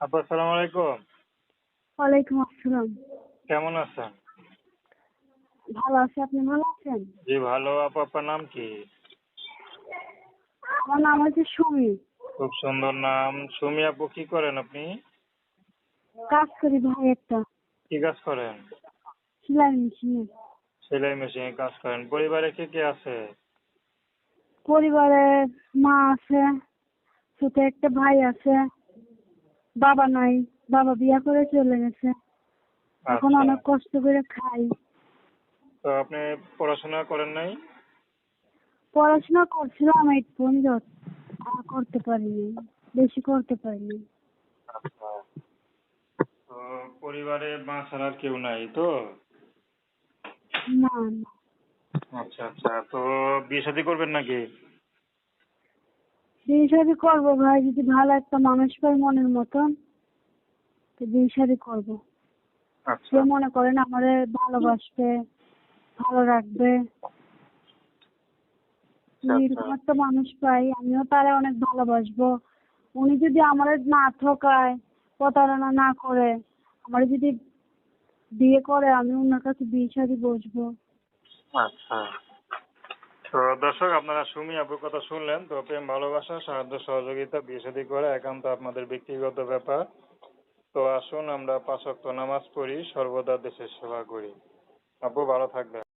আপু আসসালামু আলাইকুম। ওয়ালাইকুম আসসালাম। কেমন আছেন? ভালো আছি আপনি ভালো আছেন? জি ভালো। আপু আপনার নাম কি? আমার নাম হচ্ছে সুমি। খুব সুন্দর নাম। সুমি আপু কি করেন আপনি? কাজ করি ভাই একটা। কি কাজ করেন? সেলাই মেশিনে। সেলাই মেশিনে কাজ করেন। পরিবারে কে কে আছে? পরিবারে মা আছে ছোট একটা ভাই আছে। বাবা নাই বাবা বিয়া করে চলে গেছে। এখন আচ্ছা। অনেক কষ্ট করে খাই। তো আপনি পড়াশোনা করেন নাই? পড়াশোনা করছিলাম এইট পর্যন্ত আর করতে পারিনি বেশি করতে পারিনি। আচ্ছা। তো পরিবারে মা ছাড়া আর কেউ নাই তো? না না। আচ্ছা আচ্ছা। তো বিয়ে শাদী করবেন নাকি? বিয়ে শাদি করব ভাই যদি ভালো একটা মানুষ পাই মনের মতন তো বিয়ে শাদি করব। আচ্ছা। সে মনে করেন আমারে ভালোবাসবে ভালো রাখবে। আচ্ছা, এরকম একটা মানুষ পাই আমিও তারে অনেক ভালোবাসবো। উনি যদি আমার না ঠকায় প্রতারণা না করে আমার যদি বিয়ে করে আমি ওনার কাছে বিয়ে শাদি বসবো। আচ্ছা। তো দর্শক, আপনারা সুমি আপুর কথা শুনলেন, তো প্রেম, ভালোবাসা, সাহায্য, সহযোগিতা, বিয়ে করে একান্ত আপনাদের ব্যক্তিগত ব্যাপার। তো আসুন আমরা পাঁচ ওয়াক্ত নামাজ পড়ি, সর্বদা দেশের সেবা করি। আপু, ভালো থাকবেন।